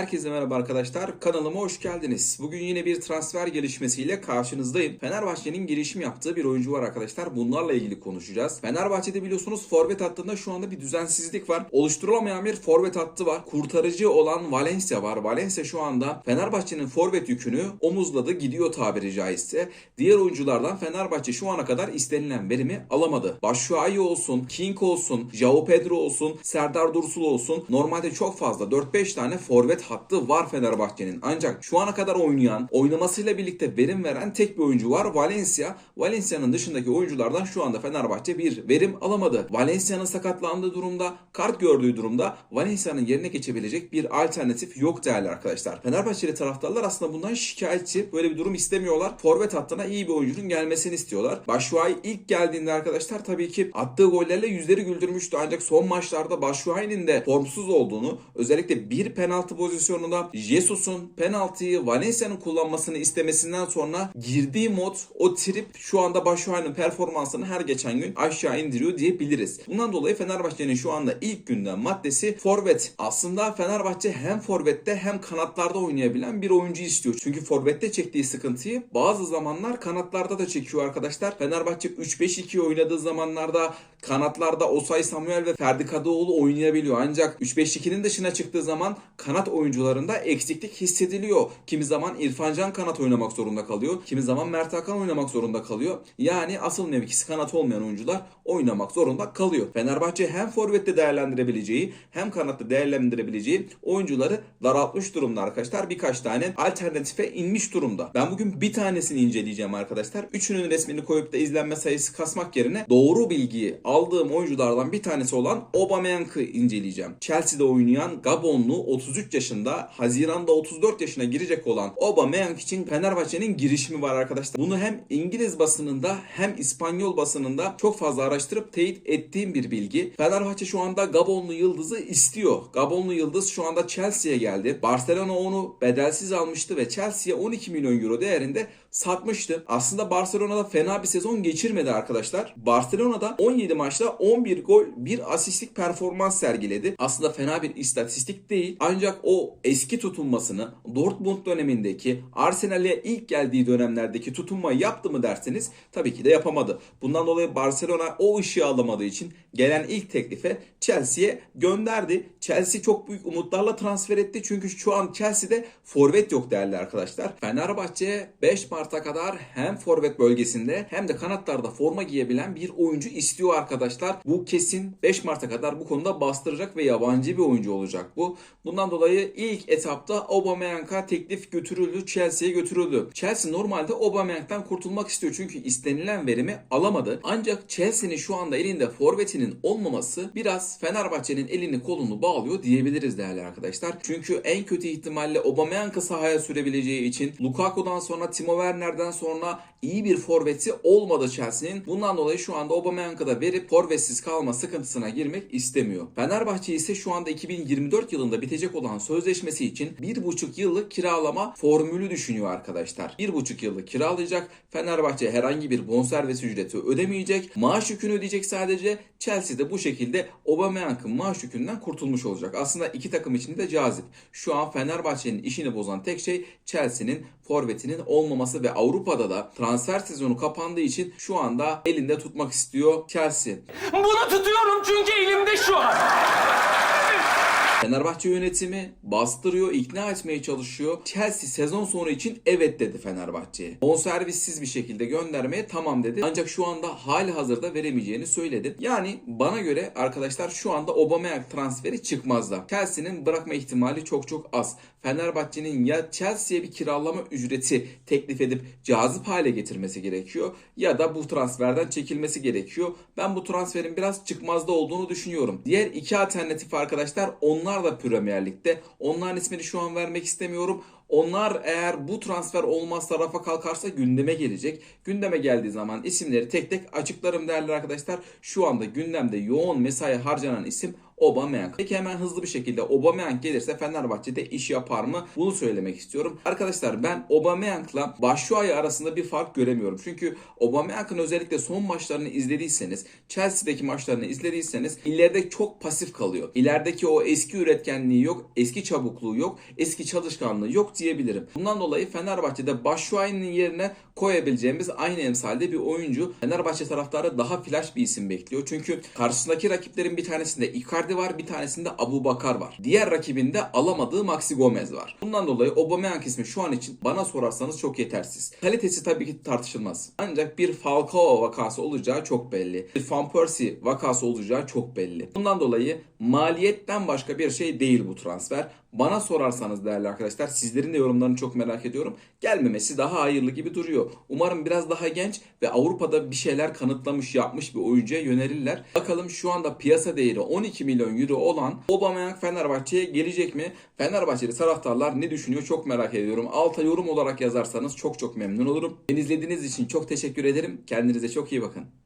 Herkese merhaba arkadaşlar. Kanalıma hoş geldiniz. Bugün yine bir transfer gelişmesiyle karşınızdayım. Fenerbahçe'nin girişim yaptığı bir oyuncu var arkadaşlar. Bunlarla ilgili konuşacağız. Fenerbahçe'de biliyorsunuz forvet hattında şu anda bir düzensizlik var. Oluşturulamayan bir forvet hattı var. Kurtarıcı olan Valencia var. Valencia şu anda Fenerbahçe'nin forvet yükünü omuzladı gidiyor tabiri caizse. Diğer oyunculardan Fenerbahçe şu ana kadar istenilen verimi alamadı. Başşuayi olsun, King olsun, Joao Pedro olsun, Serdar Dursul olsun. Normalde çok fazla 4-5 tane forvet hattı var Fenerbahçe'nin. Ancak şu ana kadar oynayan, oynamasıyla birlikte verim veren tek bir oyuncu var Valencia. Valencia'nın dışındaki oyunculardan şu anda Fenerbahçe bir verim alamadı. Valencia'nın sakatlandığı durumda, kart gördüğü durumda Valencia'nın yerine geçebilecek bir alternatif yok değerli arkadaşlar. Fenerbahçeli taraftarlar aslında bundan şikayetçi. Böyle bir durum istemiyorlar. Forvet hattına iyi bir oyuncunun gelmesini istiyorlar. Başşuay ilk geldiğinde arkadaşlar tabii ki attığı gollerle yüzleri güldürmüştü. Ancak son maçlarda Başşuay'ın de formsuz olduğunu özellikle bir penaltı pozisyonunda Jesus'un penaltıyı Valencia'nın kullanmasını istemesinden sonra girdiği mod o trip şu anda Başşuay'ın performansını her geçen gün aşağı indiriyor diyebiliriz. Bundan dolayı Fenerbahçe'nin şu anda ilk gündem maddesi forvet. Aslında Fenerbahçe hem forvette hem kanatlarda oynayabilen bir oyuncu istiyor. Çünkü forvette çektiği sıkıntıyı bazı zamanlar kanatlarda da çekiyor arkadaşlar. Fenerbahçe 3-5-2 oynadığı zamanlarda kanatlarda Osay Samuel ve Ferdi Kadıoğlu oynayabiliyor. Ancak 3-5-2'nin dışına çıktığı zaman kanat oyuncularında eksiklik hissediliyor. Kimi zaman İrfan Can kanat oynamak zorunda kalıyor. Kimi zaman Mert Hakan oynamak zorunda kalıyor. Yani asıl mevkisi kanat olmayan oyuncular oynamak zorunda kalıyor. Fenerbahçe hem forvette değerlendirebileceği hem kanatta değerlendirebileceği oyuncuları daraltmış durumda arkadaşlar. Birkaç tane alternatife inmiş durumda. Ben bugün bir tanesini inceleyeceğim arkadaşlar. Üçünün resmini koyup da izlenme sayısı kasmak yerine doğru bilgiyi aldığım oyunculardan bir tanesi olan Aubameyang'ı inceleyeceğim. Chelsea'de oynayan Gabonlu 33 yaşında, Haziran'da 34 yaşına girecek olan Aubameyang için Fenerbahçe'nin girişimi var arkadaşlar. Bunu hem İngiliz basınında hem İspanyol basınında çok fazla araştırıp teyit ettiğim bir bilgi. Fenerbahçe şu anda Gabonlu Yıldız'ı istiyor. Gabonlu Yıldız şu anda Chelsea'ye geldi. Barcelona onu bedelsiz almıştı ve Chelsea'ye 12 milyon euro değerinde satmıştı. Aslında Barcelona'da fena bir sezon geçirmedi arkadaşlar. Barcelona'da 17 maçta 11 gol, 1 asistlik performans sergiledi. Aslında fena bir istatistik değil. Ancak o eski tutunmasını Dortmund dönemindeki Arsenal'e ilk geldiği dönemlerdeki tutunmayı yaptı mı derseniz tabii ki de yapamadı. Bundan dolayı Barcelona o ışığı alamadığı için gelen ilk teklife Chelsea'ye gönderdi. Chelsea çok büyük umutlarla transfer etti. Çünkü şu an Chelsea'de forvet yok değerli arkadaşlar. Fenerbahçe 5 Mart'a kadar hem forvet bölgesinde hem de kanatlarda forma giyebilen bir oyuncu istiyor arkadaşlar. Bu kesin 5 Mart'a kadar bu konuda bastıracak ve yabancı bir oyuncu olacak bu. Bundan dolayı ilk etapta Aubameyang'a teklif götürüldü. Chelsea'ye götürüldü. Chelsea normalde Aubameyang'dan kurtulmak istiyor. Çünkü istenilen verimi alamadı. Ancak Chelsea'nin şu anda elinde forvetinin olmaması biraz Fenerbahçe'nin elini kolunu bağlıyor diyebiliriz değerli arkadaşlar. Çünkü en kötü ihtimalle Aubameyang'ı sahaya sürebileceği için Lukaku'dan sonra Timo Werner'den sonra iyi bir forveti olmadı Chelsea'nin. Bundan dolayı şu anda Aubameyang'ı da verip forvetsiz kalma sıkıntısına girmek istemiyor. Fenerbahçe ise şu anda 2024 yılında bitecek olan sözleşmesi için 1,5 yıllık kiralama formülü düşünüyor arkadaşlar. 1,5 yıllık kiralayacak. Fenerbahçe herhangi bir bonservis ücreti ödemeyecek. Maaş yükünü ödeyecek sadece. Chelsea de bu şekilde Aubameyang'ın maaş yükünden kurtulmuş olacak. Aslında iki takım için de cazip. Şu an Fenerbahçe'nin işini bozan tek şey Chelsea'nin forvetinin olmaması ve Avrupa'da da transfer sezonu kapandığı için şu anda elinde tutmak istiyor Chelsea. Bunu tutuyorum çünkü elimde şu an. Fenerbahçe yönetimi bastırıyor, ikna etmeye çalışıyor. Chelsea sezon sonu için evet dedi Fenerbahçe'ye. Bonservissiz bir şekilde göndermeye tamam dedi. Ancak şu anda hali hazırda veremeyeceğini söyledi. Yani bana göre arkadaşlar şu anda Aubameyang transferi çıkmaz da. Chelsea'nin bırakma ihtimali çok çok az. Fenerbahçe'nin ya Chelsea'ye bir kiralama ücreti teklif edip cazip hale getirmesi gerekiyor ya da bu transferden çekilmesi gerekiyor. Ben bu transferin biraz çıkmazda olduğunu düşünüyorum. Diğer iki alternatif arkadaşlar onlar da Premier Lig'de. Onların ismini şu an vermek istemiyorum. Onlar eğer bu transfer olmazsa rafa kalkarsa gündeme gelecek. Gündeme geldiği zaman isimleri tek tek açıklarım değerli arkadaşlar. Şu anda gündemde yoğun mesai harcanan isim Aubameyang. Peki hemen hızlı bir şekilde Aubameyang gelirse Fenerbahçe'de iş yapar mı? Bunu söylemek istiyorum. Arkadaşlar ben Aubameyang'la Batshuayi arasında bir fark göremiyorum. Çünkü Aubameyang'ın özellikle son maçlarını izlediyseniz, Chelsea'deki maçlarını izlediyseniz ileride çok pasif kalıyor. İlerideki o eski üretkenliği yok, eski çabukluğu yok, eski çalışkanlığı yok diyebilirim. Bundan dolayı Fenerbahçe'de Batshuayi'nin yerine koyabileceğimiz aynı emsalde bir oyuncu. Fenerbahçe taraftarı daha flash bir isim bekliyor. Çünkü karşısındaki rakiplerin bir tanesinde Icardi var, bir tanesinde Abu Bakar var. Diğer rakibinde alamadığı Maxi Gomez var. Bundan dolayı Aubameyang ismi şu an için bana sorarsanız çok yetersiz. Kalitesi tabii ki tartışılmaz. Ancak bir Falcao vakası olacağı çok belli. Bir Van Persie vakası olacağı çok belli. Bundan dolayı maliyetten başka bir şey değil bu transfer. Bana sorarsanız değerli arkadaşlar sizlerin de yorumlarını çok merak ediyorum. Gelmemesi daha hayırlı gibi duruyor. Umarım biraz daha genç ve Avrupa'da bir şeyler kanıtlamış yapmış bir oyuncuya yönelirler. Bakalım şu anda piyasa değeri 12 milyon euro olan Aubameyang Fenerbahçe'ye gelecek mi? Fenerbahçeli taraftarlar ne düşünüyor çok merak ediyorum. Alta yorum olarak yazarsanız çok çok memnun olurum. Beni izlediğiniz için çok teşekkür ederim. Kendinize çok iyi bakın.